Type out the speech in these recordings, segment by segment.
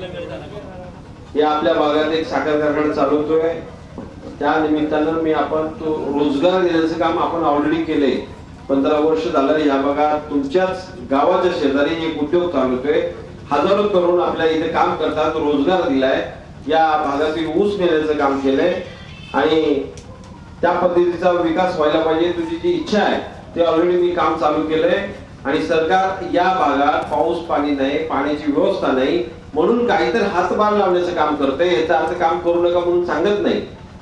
हे आपल्या भागात एक साखर कारखाना चालवतोय. त्या निमित्तानं मी आपण तो रोजगार देण्याचं काम आपण ऑलरेडी केले पंधरा वर्ष झालं या भागात तुमच्याच गावाच्या शेजारी एक उद्योग चालवतोय. हजारो तरुण आपल्या इथे काम करतात रोजगार दिलाय. या भागातील ऊस नेण्याचं काम केलंय. आणि त्या पद्धतीचा विकास व्हायला पाहिजे तुझी जी इच्छा आहे ते ऑलरेडी मी काम चालू केलंय. आणि सरकार या भागात पाऊस पाणी नाही पाण्याची व्यवस्था नाही. म्हणून काहीतरी हातभार लावण्याचं काम करते याचा अर्थ काम करू नका म्हणून सांगत नाही.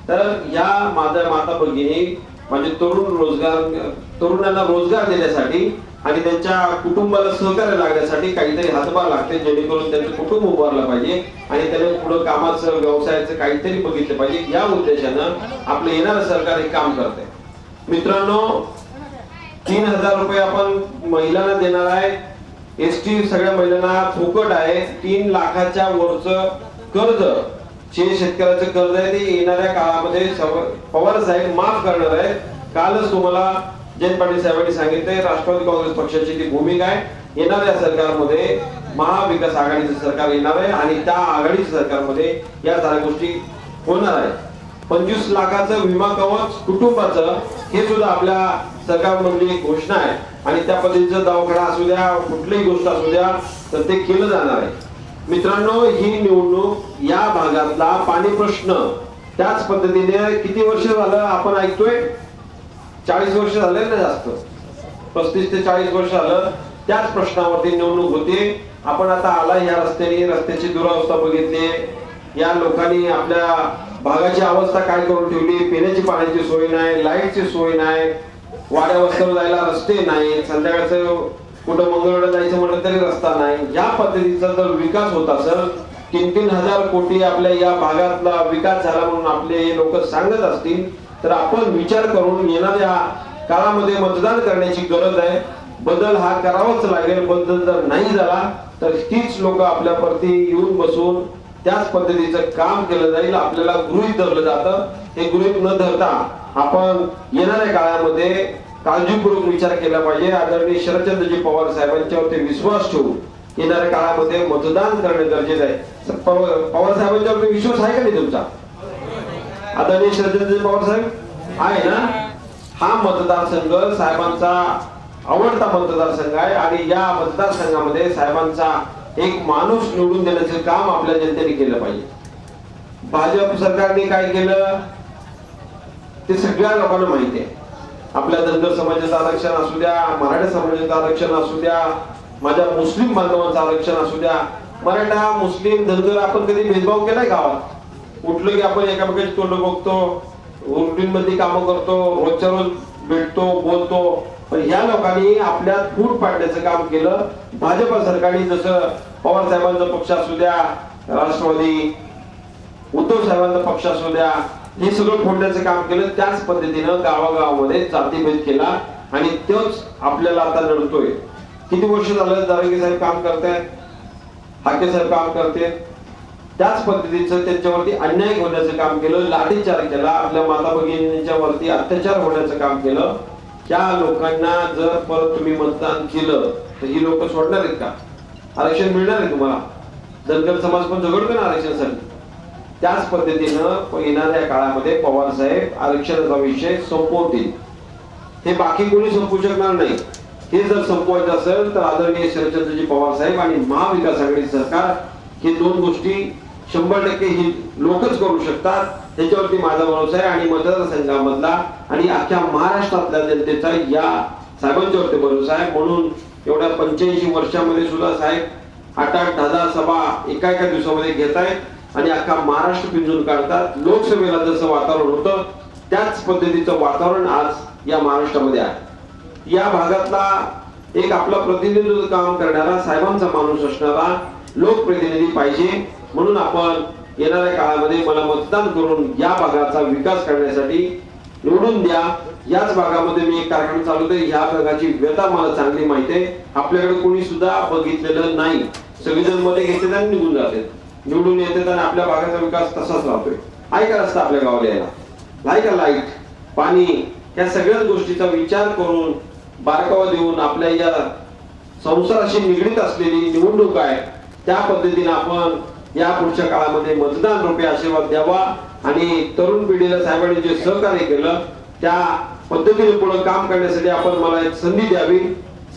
तर या माझ्या माता भगिनी म्हणजे तरुण रोजगार तरुणांना रोजगार देण्यासाठी आणि त्यांच्या कुटुंबाला सहकार्य लागण्यासाठी काहीतरी हातभार लागते जेणेकरून त्यांचं कुटुंब उभारलं पाहिजे आणि त्याने पुढे कामाचं व्यवसायाचं काहीतरी बघितलं पाहिजे. या उद्देशानं आपलं येणारं सरकार हे काम करते मित्रांनो तीन हजार रुपये आपण महिलांना देणार आहे. एस टी सगळ्या महिलांना फुकट आहे. तीन लाखाच्या वरचं कर्ज जे शेतकऱ्याचं कर्ज आहे ते येणाऱ्या काळामध्ये पवार साहेब माफ करणार आहेत. कालच तुम्हाला जयंत पाटील साहेबांनी सांगितलंय राष्ट्रवादी काँग्रेस पक्षाची ती भूमिका आहे. येणाऱ्या सरकारमध्ये महाविकास आघाडीचं सरकार येणार आहे आणि त्या आघाडीच्या सरकारमध्ये या साऱ्या गोष्टी होणार आहे पंचवीस लाखाचं विमा कवच कुटुंबाचं हे सुद्धा आपल्या सरकारमधली एक घोषणा आहे. आणि त्या पद्धतीचा दवाखाना असू द्या कुठलीही गोष्ट असू द्या तर ते केलं जाणार आहे. मित्रांनो ही निवडणूक या भागातला पाणी प्रश्न. त्याच पद्धतीने किती वर्ष झालं आपण ऐकतोय? चाळीस वर्ष झाले ना जास्त. पस्तीस ते चाळीस वर्ष झालं त्याच प्रश्नावरती निवडणूक होती. आपण आता आला या रस्त्याने रस्त्याची दुरावस्था बघितली. या लोकांनी आपल्या भागाची अवस्था काय करून ठेवली? पिण्याची पाण्याची सोय नाही लाईटची सोय नाही. वाड्या वस्त्यावर जायला रस्ते नाही संध्याकाळचं कुठं मंगळवार जायचं म्हटलं तरी रस्ता नाही. या पद्धतीचा जर विकास होत असेल तीन तीन हजार कोटी आपल्या या भागातला विकास झाला म्हणून आपले लोक सांगत असतील तर आपण विचार करून येणाऱ्या काळामध्ये मतदान करण्याची गरज आहे. बदल हा करावाच लागेल बदल जर नाही झाला तर तीच लोक आपल्या प्रती येऊन बसून त्याच पद्धतीचं काम केलं जाईल. आपल्याला गृहित धरलं जातं. हे गृहित न धरता आपण येणाऱ्या काळामध्ये काळजीपूर्वक विचार केला पाहिजे. आदरणीय शरदचंद्रजी पवार साहेबांच्यावरती विश्वास ठेवून येणाऱ्या काळामध्ये मतदान करणे गरजेचं आहे. पवार साहेबांच्यावरती विश्वास आहे का नाही तुमचा? आदरणीय शरदचंद्रजी पवार साहेब आहे ना? हा मतदारसंघ साहेबांचा आवडता मतदारसंघ आहे आणि या मतदारसंघामध्ये साहेबांचा एक माणूस निवडून देण्याचं काम आपल्या जनतेने केलं पाहिजे. भाजप सरकारने काय केलं? ते सगळ्या लोकांना माहिती आहे. आपल्या धनगर समाजाचं आरक्षण असू द्या मराठा समाजाचं आरक्षण असू द्या माझ्या मुस्लिम बांधवांचं आरक्षण असू द्या. मराठा मुस्लिम धनगर आपण कधी भेदभाव केलाय गावात उठलो की आपण एकामेकाची तोंड बघतो मध्ये कामं करतो रोजच्या रोज भेटतो बोलतो. पण ह्या लोकांनी आपल्यात फूट पाडण्याचं काम केलं. भाजप सरकारने जसं पवार साहेबांचा पक्ष असू द्या राष्ट्रवादी उद्धव साहेबांचा पक्ष असू द्या हे सगळं फोडण्याचं काम केलं त्याच पद्धतीनं गावागावामध्ये जातीभेद केला आणि तोच आपल्याला आता लढतोय किती वर्ष झालं जारंगी साहेब काम करतायत? हाके साहेब काम करते त्याच पद्धतीचं त्यांच्यावरती अन्याय होण्याचं काम केलं लाठीचार केला आपल्या माता भगिनींच्या वरती अत्याचार होण्याचं काम केलं. त्या लोकांना जर परत तुम्ही मतदान केलं तर ही लोक सोडणार आहेत का? आरक्षण मिळणार आहे तुम्हाला? धनगर समाज पण झगडतो ना आरक्षणासाठी. त्याच पद्धतीनं येणाऱ्या काळामध्ये पवार साहेब आरक्षणाचा विषय संपवतील हे बाकी कोणी संपवू शकणार नाही. हे जर संपवायचं असेल तर आदरणीय शरदचंद्रजी पवार साहेब आणि महाविकास आघाडी सरकार हे दोन गोष्टी शंभर टक्के ही लोकच करू शकतात. त्याच्यावरती माझा भरोसा आहे आणि मतदारसंघामधला आणि अख्ख्या महाराष्ट्रातल्या जनतेचा या साहेबांच्यावरती भरोसा आहे. म्हणून एवढ्या पंच्याऐंशी वर्षामध्ये सुद्धा साहेब आठ आठ दहा दहा सभा एका एका दिवसामध्ये घेत आहेत आणि अख्खा महाराष्ट्र पिंजून काढतात लोकसभेला जसं वातावरण होतं त्याच पद्धतीचं वातावरण आज या महाराष्ट्रामध्ये आहे. या भागातला एक आपला प्रतिनिधित्व काम करणारा साहेबांचा माणूस असणारा लोकप्रतिनिधी पाहिजे. म्हणून आपण येणाऱ्या काळामध्ये मला मतदान करून या भागाचा विकास करण्यासाठी निवडून द्या. याच भागामध्ये मी एक कार्यक्रम चालवतोय ह्या भागाची व्यथा मला चांगली माहिती आहे. आपल्याकडे कोणी सुद्धा बघितलेलं नाही. सगळेजणमध्ये घेतले आणि निघून जाते निवडून येते आणि आपल्या भागाचा विकास तसाच राहतोय. आहे का रस्ता आपल्या गावाला यायला. आहे का लाइट पाणी या सगळ्याच गोष्टीचा विचार करून बारकावा देऊन आपल्या या संसाराशी निगडीत असलेली निवडणूक आहे त्या पद्धतीने आपण या पुढच्या काळामध्ये मतदान रूपी आशीर्वाद द्यावा आणि तरुण पिढीला साहेबांनी जे सहकार्य केलं त्या पद्धतीने पुढे काम करण्यासाठी आपण मला एक संधी द्यावी.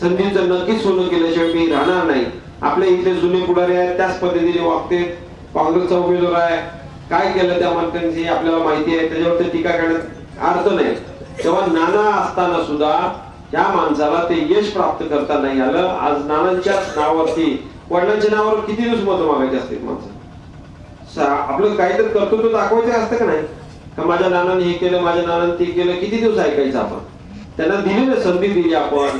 संधीचं नक्कीच सोनं केल्याशिवाय मी राहणार नाही. आपल्या इथले जुने पुढारी आहेत त्याच पद्धतीने वागते. काँग्रेसचा उमेदवार आहे. काय केलं त्या मंत्र्यांची आपल्याला माहिती आहे. त्याच्यावरती टीका करण्यात अर्थ नाही. तेव्हा नाना असताना सुद्धा या माणसाला ते यश प्राप्त करता नाही आलं. आज नानांच्याच नावावरती वडिलांच्या नावावर किती दिवस मतं मागायचे असतील माणसं? आपलं काहीतरी कर्तृत्व दाखवायचं असतं का नाही? का माझ्या नानाने हे केलं माझ्या नानाने ते केलं? किती दिवस ऐकायचं आपण? त्यांना दिली ना संधी दिली आपण.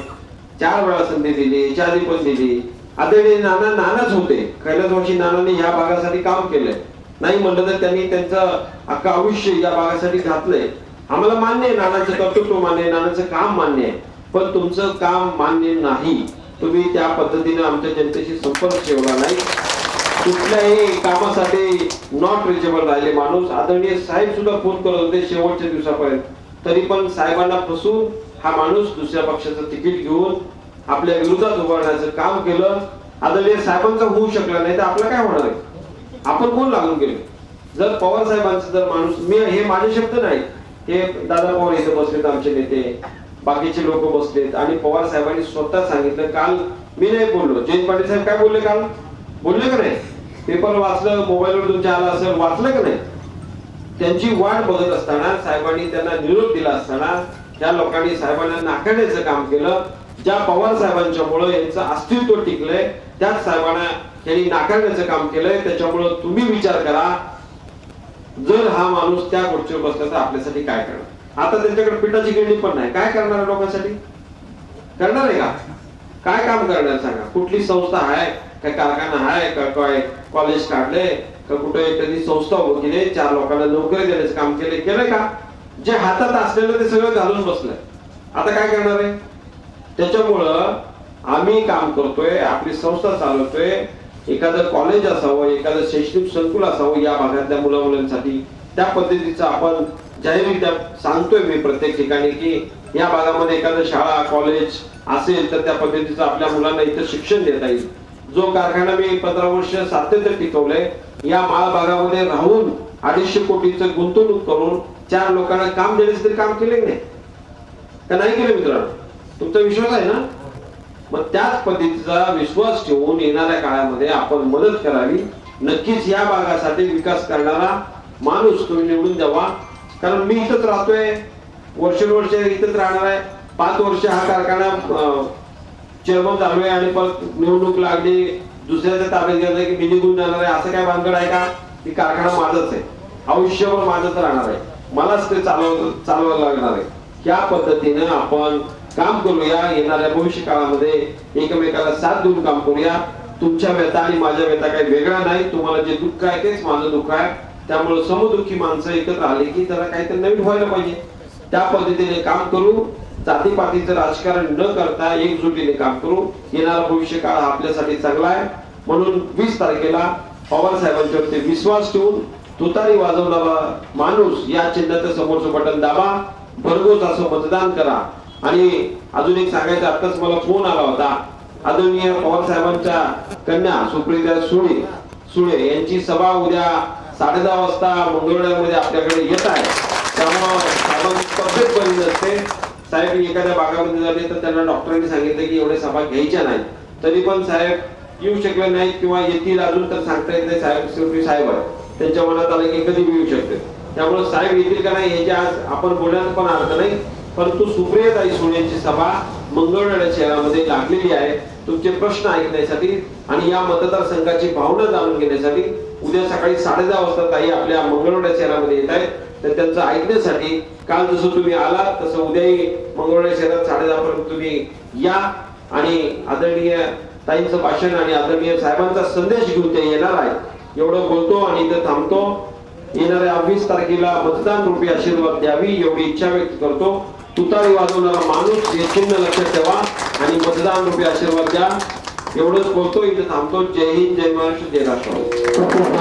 चार वेळा संधी दिली चार आधी पण दिली. आदरणीय नाना नानाच होते. कैलास वर्षी नानाने ह्या भागासाठी काम केलंय. नाही म्हणलं तर त्यांनी त्यांचं अख्खं आयुष्य या भागासाठी घातलंय. आम्हाला मान्य आहे नानाचं कर्तृत्व मान्य आहे नानाचं काम मान्य आहे. पण तुमचं काम मान्य नाही. तुम्ही त्या पद्धतीने आमच्या जनतेशी संपर्क ठेवला नाही. कुठल्याही कामासाठी नॉट रिचेबल राहिले माणूस. आदरणीय साहेब सुद्धा फोन करत होते शेवटच्या दिवसापर्यंत. तरी पण साहेबांना फसून हा माणूस दुसऱ्या पक्षाचं तिकीट घेऊन आपल्या विरोधात उभारण्याचं काम केलं. आदरणीय साहेबांचं होऊ शकलं नाही तर आपलं काय होणार आहे? आपण कोण लागून गेलो जर पवार साहेबांचं जर माणूस मी हे माझे शब्द नाही हे दादा पवार इथे बसलेत आमचे नेते. बाकीचे लोक बसलेत. आणि पवार साहेबांनी स्वतः सांगितलं काल मी नाही बोललो. जयंत पाटील साहेब काय बोलले काल? बोलले का नाही? पेपर वाचलं मोबाईलवर तुमच्या आला असेल वाचलं का नाही? त्यांची वाट बघत असताना साहेबांनी त्यांना निरोप दिला असताना त्या लोकांनी साहेबांना नाकारण्याचं काम केलं. ज्या पवार साहेबांच्यामुळे यांचं अस्तित्व टिकलंय त्याच साहेबांना त्यांनी नाकारण्याचं काम केलंय त्याच्यामुळं तुम्ही विचार करा जर हा माणूस त्या खुर्चीवर बसला तर आपल्यासाठी काय करणार? आता त्यांच्याकडे पिठाची गिरणी पण नाही. काय करणार लोकांसाठी? करणार आहे का? काय काम करणार सांगा? कुठली संस्था आहे? काय कारखाना आहे? का काय कॉलेज काढले? का कुठे एखादी संस्था उभी केली? चार लोकांना नोकरी देण्याचं काम केले केलंय का? जे हातात असलेलं ते सगळं घालून बसलंय. आता काय करणार आहे? त्याच्यामुळं आम्ही काम करतोय आपली संस्था चालवतोय. एखादं कॉलेज असावं एखादं शैक्षणिक संकुल असावं या भागातल्या मुला मुलांसाठी त्या पद्धतीचं आपण जाहीररित्या सांगतोय मी प्रत्येक ठिकाणी की या भागामध्ये एखादं शाळा कॉलेज असेल तर त्या पद्धतीचं आपल्या मुलांना इथं शिक्षण देता येईल. जो कारखाना मी पंधरा वर्ष सातत्य टिकवलंय या माळ भागामध्ये राहून अडीचशे कोटीचं गुंतवणूक करून चार लोकांना काम देण्याचं तरी काम केले नाही? का नाही केलं मित्रांनो? तुमचा विश्वास आहे ना? मग त्याच पद्धतीचा विश्वास ठेवून येणाऱ्या काळामध्ये आपण मदत करावी. नक्कीच या भागासाठी विकास करणारा माणूस तुम्ही निवडून द्यावा. कारण मी इथंच राहतोय. वर्षानुवर्ष इथंच राहणार आहे. पाच वर्ष हा कारखाना चेअरमन झालोय आणि परत निवडणूक लागली. दुसऱ्याच्या ताब्यात गेलं की मी निघून जाणार आहे. असं काय भानगड आहे का? की कारखाना माझाच आहे. आयुष्यभर माझंच राहणार आहे. मलाच ते चालव चालवायला लागणार आहे. या पद्धतीनं आपण काम करूया येणाऱ्या भविष्य काळामध्ये एकमेकाला साथ देऊन काम करूया. तुमच्या व्यथा आणि माझ्या व्यथा काही वेगळा नाही. तुम्हाला जे दुःख आहे तेच माझं दुःख आहे. त्यामुळे समदुःखी माणसं एकत्र आले की त्याला काहीतरी नवीन व्हायला पाहिजे. त्या पद्धतीने काम करू. जातीपातीचं राजकारण न करता एकजुटीने काम करू. येणारा भविष्य काळ हा आपल्यासाठी चांगला आहे. म्हणून वीस तारखेला पवार साहेबांच्यावरती विश्वास ठेवून तुतारी वाजवणारा माणूस या चिन्हाचं समोरचं बटन दाबा. भरघोस असं मतदान करा. आणि अजून एक सांगायचं आताच मला फोन आला होता. आदरणीय पवार साहेबांच्या कन्या सुप्रिया सुळे सुळे यांची सभा उद्या साडे दहा वाजता मंगळवेढ्यामध्ये आपल्याकडे येत आहे. त्यामुळं साहेब एखाद्या भागामध्ये झाले तर त्यांना डॉक्टरांनी सांगितलं की एवढे सभा घ्यायच्या नाही तरी पण साहेब येऊ शकले नाहीत किंवा येतील अजून तर सांगता येत नाही साहेब शेवटी साहेब आहे त्यांच्या मनात आलं की कधी येऊ शकते. त्यामुळे साहेब येतील का नाही याच्या आज आपण बोलण्यात पण अर्थ नाही. परंतु सुप्रियाताई सोन्यांची सभा मंगळवेढा शहरामध्ये लागलेली आहे. तुमचे प्रश्न ऐकण्यासाठी आणि या मतदारसंघाची भावना जाणून घेण्यासाठी उद्या सकाळी साडे दहा वाजता ताई आपल्या मंगळवेढा शहरामध्ये येत आहेत. तर त्यांचं ऐकण्यासाठी काल जसं तुम्ही आलात तसं उद्याही मंगळवेढा शहरात साडे दहा पर्यंत तुम्ही या. आणि आदरणीय ताईंचं भाषण आणि आदरणीय साहेबांचा संदेश घेऊन ते येणार आहेत. एवढं बोलतो आणि इथं थांबतो. येणाऱ्या वीस तारखेला मतदान रूपी आशीर्वाद द्यावी एवढी इच्छा व्यक्त करतो. तुतारी वाजवणारा माणूस हे चिन्ह लक्षात ठेवा आणि मतदान रुपये आशीर्वाद द्या. एवढंच बोलतो इथे थांबतो. जय हिंद जय महाराष्ट्र जय राष्ट्र